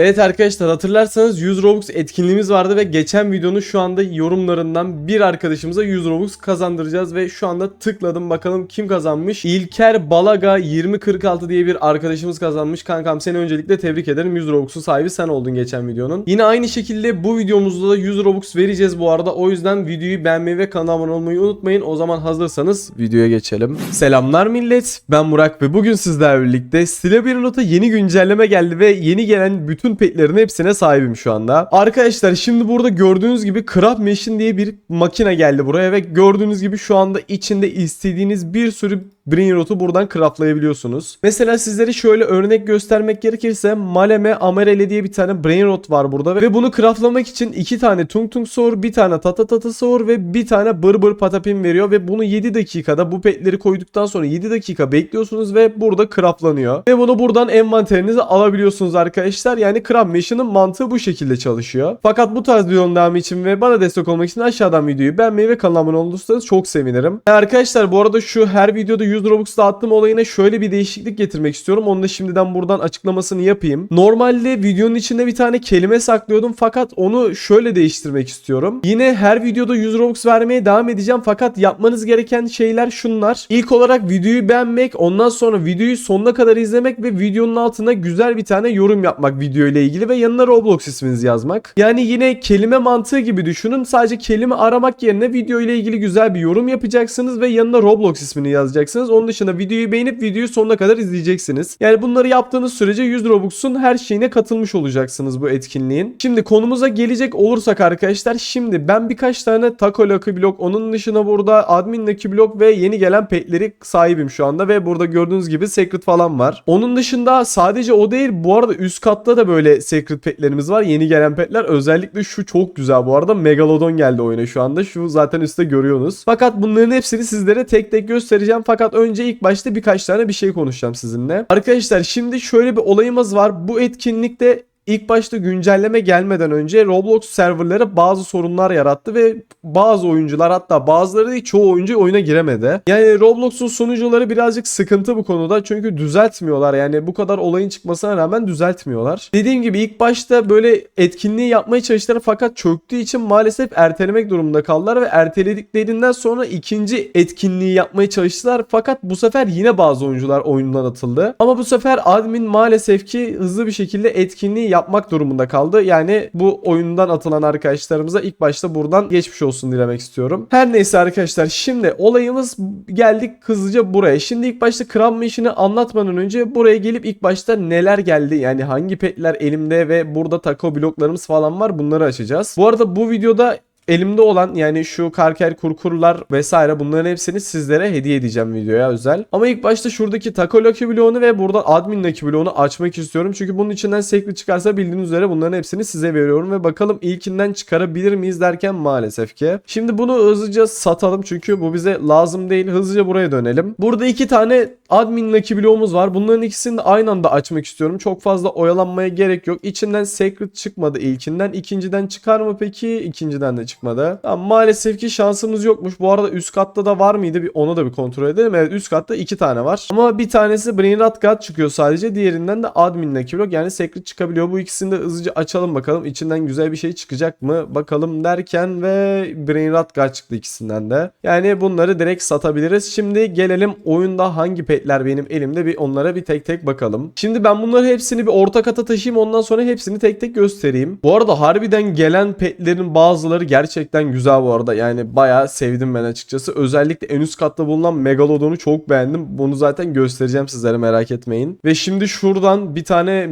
Evet arkadaşlar hatırlarsanız 100 Robux etkinliğimiz vardı ve geçen videonun şu anda yorumlarından bir arkadaşımıza 100 Robux kazandıracağız ve şu anda tıkladım bakalım kim kazanmış. İlker Balaga 2046 diye bir arkadaşımız kazanmış. Kankam seni öncelikle tebrik ederim. 100 Robux'un sahibi sen oldun geçen videonun. Yine aynı şekilde bu videomuzda da 100 Robux vereceğiz bu arada. O yüzden videoyu beğenmeyi ve kanala abone olmayı unutmayın. O zaman hazırsanız videoya geçelim. Selamlar millet. Ben Burak ve bugün sizlerle birlikte Stile bir nota yeni güncelleme geldi ve yeni gelen bütün petlerin hepsine sahibim şu anda. Arkadaşlar şimdi burada gördüğünüz gibi Craft Machine diye bir makine geldi buraya ve gördüğünüz gibi şu anda içinde istediğiniz bir sürü Brain Rot'u buradan craftlayabiliyorsunuz. Mesela sizlere şöyle örnek göstermek gerekirse Maleme Amarele diye bir tane Brain Rot var burada ve bunu craftlamak için iki tane Tung Tung Sour, bir tane Tata Tata Sour ve bir tane Bır Bır Patapim veriyor ve bunu 7 dakikada bu petleri koyduktan sonra 7 dakika bekliyorsunuz ve burada craftlanıyor. Ve bunu buradan envanterinize alabiliyorsunuz arkadaşlar. Yani Craft Machine'ın mantığı bu şekilde çalışıyor. Fakat bu tarz videonun devamı için ve bana destek olmak için aşağıdan videoyu beğenmeyi ve kanalıma abone olursanız çok sevinirim. Arkadaşlar bu arada şu her videoda 100 Robux dağıttığım olayına şöyle bir değişiklik getirmek istiyorum. Onu da şimdiden buradan açıklamasını yapayım. Normalde videonun içinde bir tane kelime saklıyordum fakat onu şöyle değiştirmek istiyorum. Yine her videoda 100 Robux vermeye devam edeceğim fakat yapmanız gereken şeyler şunlar. İlk olarak videoyu beğenmek, ondan sonra videoyu sonuna kadar izlemek ve videonun altına güzel bir tane yorum yapmak video ile ilgili ve yanına Roblox isminizi yazmak. Yani yine kelime mantığı gibi düşünün. Sadece kelime aramak yerine video ile ilgili güzel bir yorum yapacaksınız ve yanına Roblox ismini yazacaksınız. Onun dışında videoyu beğenip videoyu sonuna kadar izleyeceksiniz. Yani bunları yaptığınız sürece 100 Robux'un her şeyine katılmış olacaksınız bu etkinliğin. Şimdi konumuza gelecek olursak arkadaşlar şimdi ben birkaç tane Taco Lucky onun dışında burada Admin Lucky Block ve yeni gelen petleri sahibim şu anda ve burada gördüğünüz gibi Secret falan var. Onun dışında sadece o değil bu arada üst katta da böyle Secret petlerimiz var. Yeni gelen petler özellikle şu çok güzel bu arada Megalodon geldi oyuna şu anda. Şu zaten üstte görüyorsunuz. Fakat bunların hepsini sizlere tek tek göstereceğim. Fakat önce ilk başta birkaç tane bir şey konuşacağım sizinle. Arkadaşlar şimdi şöyle bir olayımız var. Bu etkinlikte İlk başta güncelleme gelmeden önce Roblox serverları bazı sorunlar yarattı ve bazı oyuncular hatta bazıları değil çoğu oyuncu oyuna giremedi. Yani Roblox'un sunucuları birazcık sıkıntı bu konuda çünkü düzeltmiyorlar. Yani bu kadar olayın çıkmasına rağmen düzeltmiyorlar. Dediğim gibi ilk başta böyle etkinliği yapmaya çalıştılar fakat çöktüğü için maalesef ertelemek durumunda kaldılar ve ertelediklerinden sonra ikinci etkinliği yapmaya çalıştılar fakat bu sefer yine bazı oyuncular oyundan atıldı. Ama bu sefer admin maalesef ki hızlı bir şekilde etkinliği yapmak durumunda kaldı. Yani bu oyundan atılan arkadaşlarımıza ilk başta buradan geçmiş olsun dilemek istiyorum. Her neyse arkadaşlar şimdi olayımız geldik hızlıca buraya. Şimdi ilk başta Crown Machine'i anlatmadan önce buraya gelip ilk başta neler geldi yani hangi petler elimde ve burada taco bloklarımız falan var bunları açacağız. Bu arada bu videoda elimde olan yani şu karker kurkurlar vesaire bunların hepsini sizlere hediye edeceğim videoya özel. Ama ilk başta şuradaki Taco Lucky bloğunu ve burada Admin Lucky bloğunu açmak istiyorum. Çünkü bunun içinden secret çıkarsa bildiğiniz üzere bunların hepsini size veriyorum ve bakalım ilkinden çıkarabilir miyiz derken maalesef ki. Şimdi bunu hızlıca satalım çünkü bu bize lazım değil. Hızlıca buraya dönelim. Burada iki tane Admin Lucky bloğumuz var. Bunların ikisini de aynı anda açmak istiyorum. Çok fazla oyalanmaya gerek yok. İçinden secret çıkmadı ilkinden. İkinciden çıkar mı peki? İkinciden de çıkmadı. Tamam, maalesef ki şansımız yokmuş. Bu arada üst katta da var mıydı? Bir onu da bir kontrol edelim. Evet üst katta iki tane var. Ama bir tanesi Brain Rot God çıkıyor sadece. Diğerinden de Admin Lucky Block yani secret çıkabiliyor. Bu ikisini de hızlıca açalım bakalım. İçinden güzel bir şey çıkacak mı? Bakalım derken ve Brain Rot God çıktı ikisinden de. Yani bunları direkt satabiliriz. Şimdi gelelim oyunda hangi petler benim elimde bir onlara bir tek tek bakalım. Şimdi ben bunları hepsini bir orta kata taşıyayım ondan sonra hepsini tek tek göstereyim. Bu arada harbiden gelen petlerin bazıları gerçekten güzel bu arada. Yani bayağı sevdim ben açıkçası. Özellikle en üst katta bulunan Megalodon'u çok beğendim. Bunu zaten göstereceğim sizlere merak etmeyin. Ve şimdi şuradan bir tane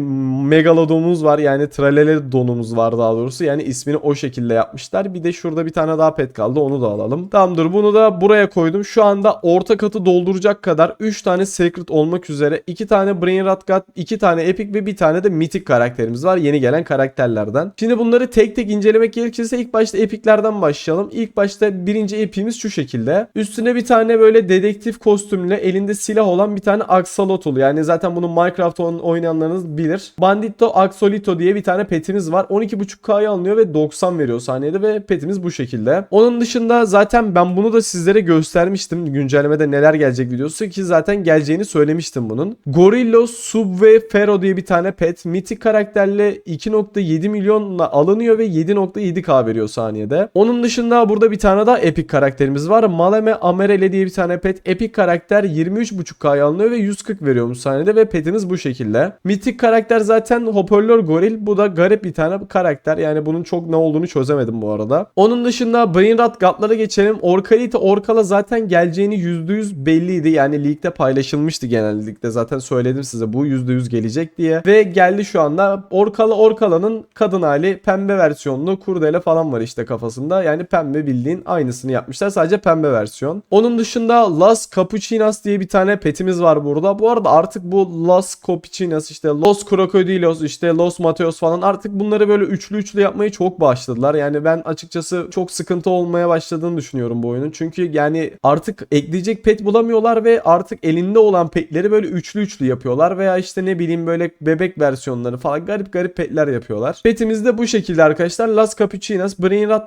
Megalodon'umuz var. Yani Tralele donumuz var daha doğrusu. Yani ismini o şekilde yapmışlar. Bir de şurada bir tane daha pet kaldı. Onu da alalım. Tamamdır. Bunu da buraya koydum. Şu anda orta katı dolduracak kadar 3 tane Secret olmak üzere 2 tane Brain Rot God, 2 tane Epic ve bir tane de Mythic karakterimiz var. Yeni gelen karakterlerden. Şimdi bunları tek tek incelemek gerekirse ilk başta Epic'le epiklerden başlayalım. İlk başta birinci epimiz şu şekilde. Üstüne bir tane böyle dedektif kostümle elinde silah olan bir tane Axolotl. Yani zaten bunu Minecraft oynayanlarınız bilir. Bandito Axolito diye bir tane petimiz var. 12.5K'ya alınıyor ve 90 veriyor saniyede ve petimiz bu şekilde. Onun dışında zaten ben bunu da sizlere göstermiştim. Güncellemede neler gelecek videosu ki zaten geleceğini söylemiştim bunun. Gorillo Subway Fero diye bir tane pet. Mitik karakterle 2.7 milyonla alınıyor ve 7.7K veriyor saniyede. Onun dışında burada bir tane daha epic karakterimiz var. Maleme Amerele diye bir tane pet. Epic karakter 23.5K'ya alınıyor ve 140 veriyormuş saniyede ve petimiz bu şekilde. Mitik karakter zaten hoparlör goril. Bu da garip bir tane karakter. Yani bunun çok ne olduğunu çözemedim bu arada. Onun dışında Brainrot Gatlara geçelim. Orkalite Orkala zaten geleceğini %100 belliydi. Yani leakte paylaşılmıştı genellikle. Zaten söyledim size bu %100 gelecek diye. Ve geldi şu anda. Orkala Orkala'nın kadın hali pembe versiyonlu kurdele falan var işte kafasında. Yani pembe bildiğin aynısını yapmışlar. Sadece pembe versiyon. Onun dışında Las Capuchinas diye bir tane petimiz var burada. Bu arada artık bu Las Capuchinas işte Los Crocodilos işte Los Mateos falan artık bunları böyle üçlü üçlü yapmayı çok başladılar. Yani ben açıkçası çok sıkıntı olmaya başladığını düşünüyorum bu oyunun. Çünkü yani artık ekleyecek pet bulamıyorlar ve artık elinde olan petleri böyle üçlü üçlü yapıyorlar veya işte ne bileyim böyle bebek versiyonları falan garip garip petler yapıyorlar. Petimiz de bu şekilde arkadaşlar. Las Capuchinas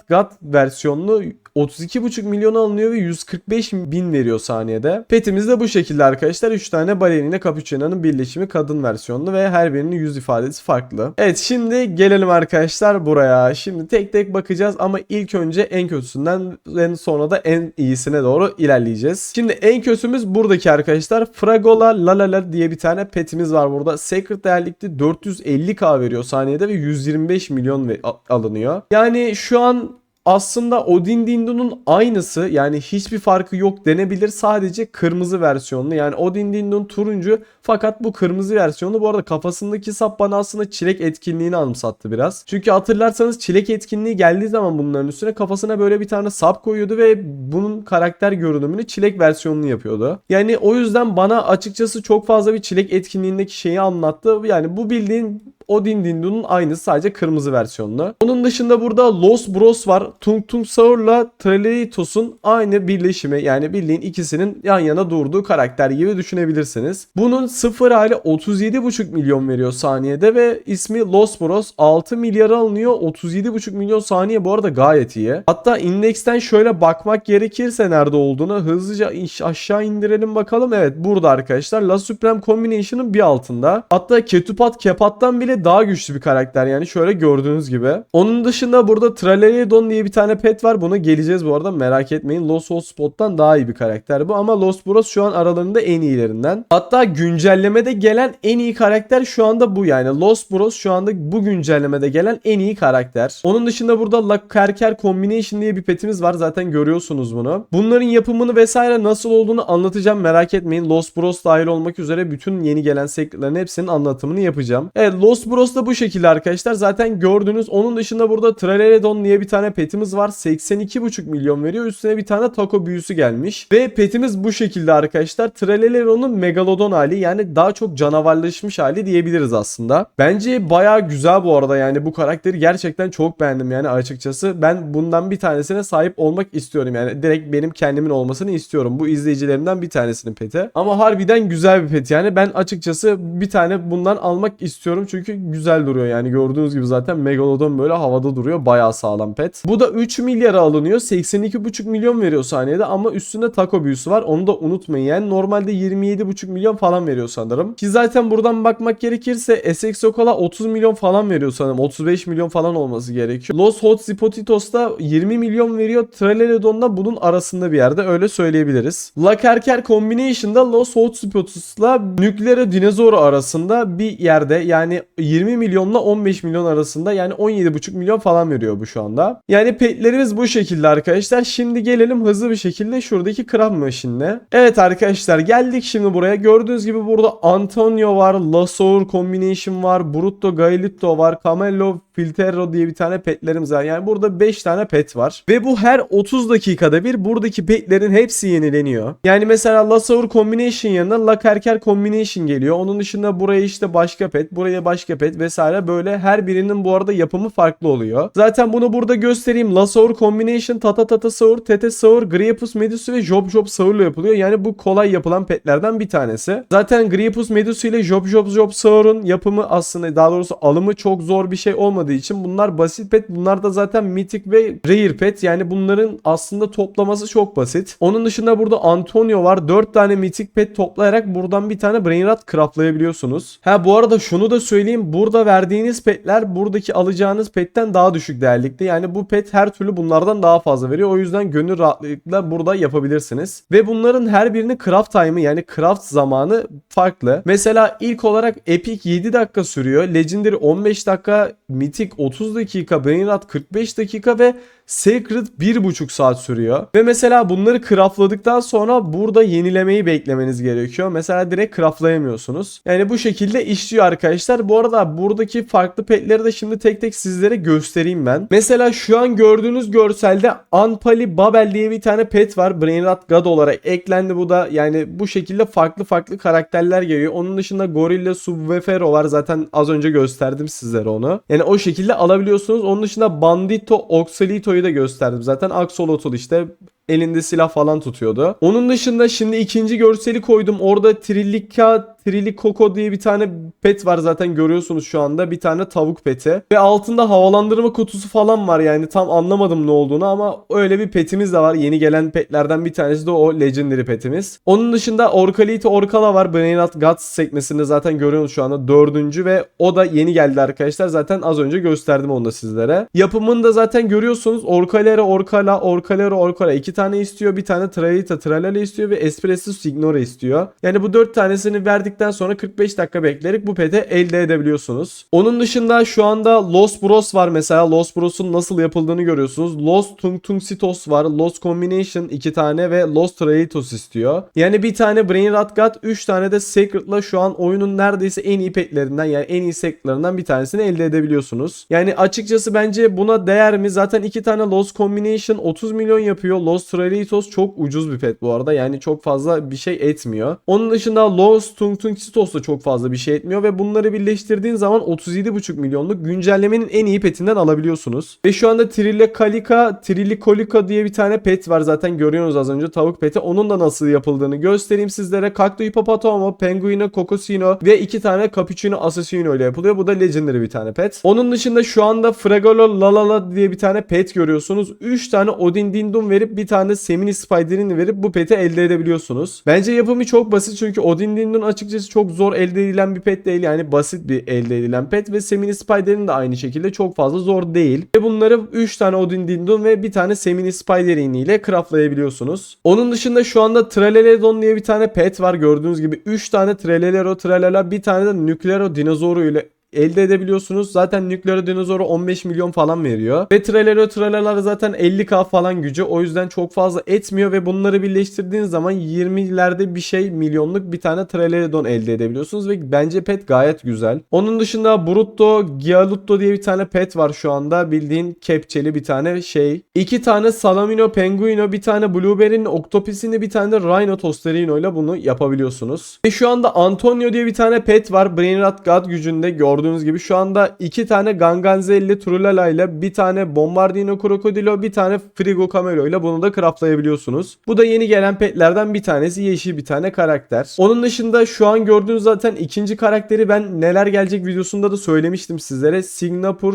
God versiyonlu 32,5 milyon alınıyor ve 145 bin veriyor saniyede. Petimiz de bu şekilde arkadaşlar. 3 tane balerina cappuccino'nun birleşimi kadın versiyonlu ve her birinin yüz ifadesi farklı. Evet şimdi gelelim arkadaşlar buraya. Şimdi tek tek bakacağız ama ilk önce en kötüsünden en sonra da en iyisine doğru ilerleyeceğiz. Şimdi en kötümüz buradaki arkadaşlar. Fragola Lalala diye bir tane petimiz var burada. Secret değerlikte 450k veriyor saniyede ve 125 milyon alınıyor. Yani şu an aslında Odin Dindo'nun aynısı yani hiçbir farkı yok denebilir sadece kırmızı versiyonlu yani Odin Dindon turuncu fakat bu kırmızı versiyonu bu arada kafasındaki sap bana aslında çilek etkinliğini anımsattı biraz. Çünkü hatırlarsanız çilek etkinliği geldiği zaman bunların üstüne kafasına böyle bir tane sap koyuyordu ve bunun karakter görünümünü çilek versiyonunu yapıyordu. Yani o yüzden bana açıkçası çok fazla bir çilek etkinliğindeki şeyi anlattı. Yani bu bildiğin Odin Dindo'nun aynısı sadece kırmızı versiyonlu. Onun dışında burada Los Bros var. Tung Tung Saur'la Treleitos'un aynı birleşimi yani bildiğin ikisinin yan yana durduğu karakter gibi düşünebilirsiniz. Bunun sıfır hali 37,5 milyon veriyor saniyede ve ismi Los Bros 6 milyara alınıyor. 37,5 milyon saniye bu arada gayet iyi. Hatta indeksten şöyle bakmak gerekirse nerede olduğunu hızlıca aşağı indirelim bakalım. Evet burada arkadaşlar La Supreme Combination'ın bir altında. Hatta Ketupat Kepat'tan bile daha güçlü bir karakter yani şöyle gördüğünüz gibi. Onun dışında burada Traleledon diye bir tane pet var. Buna geleceğiz bu arada merak etmeyin. Lost Hot Spot'tan daha iyi bir karakter bu ama Lost Bros şu an aralarında en iyilerinden. Hatta güncellemede gelen en iyi karakter şu anda bu yani. Lost Bros şu anda bu güncellemede gelen en iyi karakter. Onun dışında burada La Kerker Combination diye bir petimiz var. Zaten görüyorsunuz bunu. Bunların yapımını vesaire nasıl olduğunu anlatacağım merak etmeyin. Lost Bros dahil olmak üzere bütün yeni gelen sekreterlerin hepsinin anlatımını yapacağım. Evet Lost Bros da bu şekilde arkadaşlar. Zaten gördünüz. Onun dışında burada Traleledon diye bir tane petimiz var. 82,5 milyon veriyor. Üstüne bir tane taco büyüsü gelmiş. Ve petimiz bu şekilde arkadaşlar. Traleledon'un Megalodon hali yani daha çok canavarlaşmış hali diyebiliriz aslında. Bence baya güzel bu arada yani bu karakteri gerçekten çok beğendim yani açıkçası. Ben bundan bir tanesine sahip olmak istiyorum yani direkt benim kendimin olmasını istiyorum. Bu izleyicilerimden bir tanesinin peti. Ama harbiden güzel bir pet yani ben açıkçası bir tane bundan almak istiyorum çünkü güzel duruyor. Yani gördüğünüz gibi zaten Megalodon böyle havada duruyor. Bayağı sağlam pet. Bu da 3 milyara alınıyor. 82,5 milyon veriyor saniyede ama üstünde taco büyüsü var. Onu da unutmayın. Yani normalde 27,5 milyon falan veriyor sanırım. Ki zaten buradan bakmak gerekirse SX Sokola 30 milyon falan veriyor sanırım. 35 milyon falan olması gerekiyor. Los Hot Zipotitos da 20 milyon veriyor. Traleledon da bunun arasında bir yerde. Öyle söyleyebiliriz. La Kerker Combination'da Los Hot Zipotos'la Nükleer Dinozor arasında bir yerde. Yani 20 milyonla 15 milyon arasında yani 17,5 milyon falan veriyor bu şu anda. Yani petlerimiz bu şekilde arkadaşlar. Şimdi gelelim hızlı bir şekilde şuradaki Craft Machine'e. Evet arkadaşlar geldik şimdi buraya. Gördüğünüz gibi burada Antonio var, Lasour Combination var, Brutto Gaelito var, Camello Filtero diye bir tane petlerimiz var. Yani burada 5 tane pet var. Ve bu her 30 dakikada bir buradaki petlerin hepsi yenileniyor. Yani mesela Lasaur Combination yanına Lakerker Combination geliyor. Onun dışında buraya işte başka pet, buraya başka pet vesaire böyle her birinin bu arada yapımı farklı oluyor. Zaten bunu burada göstereyim. Lasaur Combination, Tata Tata Saur, Tete Saur, Griepus Medusa ve Job Job Saur'la yapılıyor. Yani bu kolay yapılan petlerden bir tanesi. Zaten Griepus Medusa ile Job Job Job Saur'un yapımı aslında daha doğrusu alımı çok zor bir şey olmadığı için bunlar basit pet. Bunlar da zaten mythic ve rare pet. Yani bunların aslında toplaması çok basit. Onun dışında burada Antonio var. 4 tane mythic pet toplayarak buradan bir tane Brain Rot craftlayabiliyorsunuz. Ha bu arada şunu da söyleyeyim. Burada verdiğiniz petler buradaki alacağınız petten daha düşük değerlikte. Yani bu pet her türlü bunlardan daha fazla veriyor. O yüzden gönül rahatlıkla burada yapabilirsiniz. Ve bunların her birinin craft time'ı yani craft zamanı farklı. Mesela ilk olarak Epic 7 dakika sürüyor. Legendary 15 dakika, Mythic 30 dakika, Brainrot 45 dakika ve Sacred 1,5 saat sürüyor. Ve mesela bunları craftladıktan sonra burada yenilemeyi beklemeniz gerekiyor. Mesela direkt craftlayamıyorsunuz. Yani bu şekilde işliyor arkadaşlar. Bu arada buradaki farklı petleri de şimdi tek tek sizlere göstereyim ben. Mesela şu an gördüğünüz görselde Anpali Babel diye bir tane pet var. Brainrot God olarak eklendi bu da. Yani bu şekilde farklı farklı karakterler geliyor. Onun dışında Gorilla Subwefero var. Zaten az önce gösterdim sizlere onu. Yani o şekilde alabiliyorsunuz. Onun dışında Bandito Oxalito'yu da gösterdim. Zaten Axolotl işte elinde silah falan tutuyordu. Onun dışında şimdi ikinci görseli koydum. Orada Trilika Trilikoko diye bir tane pet var zaten görüyorsunuz şu anda. Bir tane tavuk peti. Ve altında havalandırma kutusu falan var yani tam anlamadım ne olduğunu ama öyle bir petimiz de var. Yeni gelen petlerden bir tanesi de o Legendary petimiz. Onun dışında Orkalite Orkala var. Brainrot Guts sekmesinde zaten görüyorsunuz şu anda dördüncü ve o da yeni geldi arkadaşlar. Zaten az önce gösterdim onu da sizlere. Yapımını da zaten görüyorsunuz. Orkalera Orkala, Orkalera Orkala iki tane istiyor. Bir tane Tralita Tralala istiyor ve Espresso Signora istiyor. Yani bu dört tanesini verdikten sonra 45 dakika bekleyerek bu peti elde edebiliyorsunuz. Onun dışında şu anda Los Bros var mesela. Los Bros'un nasıl yapıldığını görüyorsunuz. Los Tung Tung Sitos var. Los Combination iki tane ve Los Tralitos istiyor. Yani bir tane Brain Rot God 3 tane de Sacred'la şu an oyunun neredeyse en iyi petlerinden yani en iyi Sacred'larından bir tanesini elde edebiliyorsunuz. Yani açıkçası bence buna değer mi? Zaten iki tane Los Combination 30 milyon yapıyor. Los Tralitos çok ucuz bir pet bu arada. Yani çok fazla bir şey etmiyor. Onun dışında Los Tung Tung da çok fazla bir şey etmiyor ve bunları birleştirdiğin zaman 37,5 milyonluk güncellemenin en iyi petinden alabiliyorsunuz. Ve şu anda Trille Kalika, Trillikolika diye bir tane pet var zaten görüyorsunuz az önce tavuk peti. Onun da nasıl yapıldığını göstereyim sizlere. Cacto Hippopotomo, Penguino, Cocosino ve iki tane Cappuccino Assassino ile yapılıyor. Bu da Legendary bir tane pet. Onun dışında şu anda Fragolo Lalala diye bir tane pet görüyorsunuz. 3 tane Odin Dindum verip bir tane Semini Spider'ini verip bu peti elde edebiliyorsunuz. Bence yapımı çok basit çünkü Odin Dindum açıkçası çok zor elde edilen bir pet değil. Yani basit bir elde edilen pet ve Semini Spider'in de aynı şekilde çok fazla zor değil. Ve bunları 3 tane Odin Dindum ve bir tane Semini Spider ile craftlayabiliyorsunuz. Onun dışında şu anda Traleledon diye bir tane pet var. Gördüğünüz gibi 3 tane Tralelero Tralala bir tane de Nuclero dinozoru ile elde edebiliyorsunuz. Zaten nükleer dinozoru 15 milyon falan veriyor. Ve Tralero Tralalar zaten 50k falan gücü. O yüzden çok fazla etmiyor ve bunları birleştirdiğiniz zaman 20'lerde bir şey milyonluk bir tane Tralerodon elde edebiliyorsunuz ve bence pet gayet güzel. Onun dışında Brutto, Gialutto diye bir tane pet var şu anda. Bildiğin kepçeli bir tane şey. İki tane Salamino, Penguino, bir tane Blueberry'nin Octopis'ini bir tane de Rhino Tosterino ile bunu yapabiliyorsunuz. Ve şu anda Antonio diye bir tane pet var. Brainrot God gücünde gördüğünüz gördüğünüz gibi şu anda iki tane Ganganzelli Trulala ile bir tane Bombardino Crocodilo bir tane Frigo Camelo ile bunu da craftlayabiliyorsunuz. Bu da yeni gelen petlerden bir tanesi yeşil bir tane karakter. Onun dışında şu an gördüğünüz zaten ikinci karakteri ben neler gelecek videosunda da söylemiştim sizlere. Singapur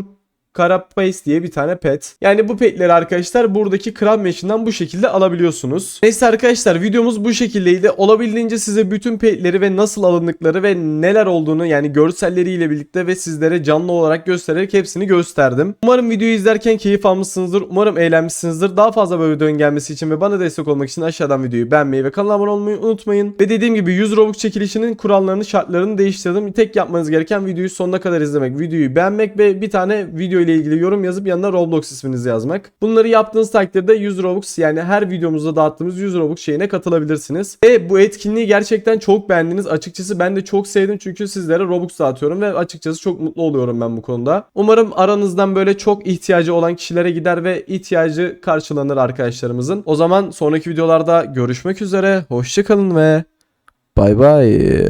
Carapace diye bir tane pet. Yani bu petleri arkadaşlar buradaki Crab Machine'dan bu şekilde alabiliyorsunuz. Neyse arkadaşlar videomuz bu şekildeydi. Olabildiğince size bütün petleri ve nasıl alındıkları ve neler olduğunu yani görselleriyle birlikte ve sizlere canlı olarak göstererek hepsini gösterdim. Umarım videoyu izlerken keyif almışsınızdır. Umarım eğlenmişsinizdir. Daha fazla böyle videonun gelmesi için ve bana destek olmak için aşağıdan videoyu beğenmeyi ve kanala abone olmayı unutmayın. Ve dediğim gibi 100 Robux çekilişinin kurallarını şartlarını değiştirdim. Tek yapmanız gereken videoyu sonuna kadar izlemek, videoyu beğenmek ve bir tane video ile ilgili yorum yazıp yanına Roblox isminizi yazmak. Bunları yaptığınız takdirde 100 Robux yani her videomuzda dağıttığımız 100 Robux şeyine katılabilirsiniz. Ve bu etkinliği gerçekten çok beğendiniz. Açıkçası ben de çok sevdim çünkü sizlere Robux dağıtıyorum ve açıkçası çok mutlu oluyorum ben bu konuda. Umarım aranızdan böyle çok ihtiyacı olan kişilere gider ve ihtiyacı karşılanır arkadaşlarımızın. O zaman sonraki videolarda görüşmek üzere. Hoşçakalın ve bay bay.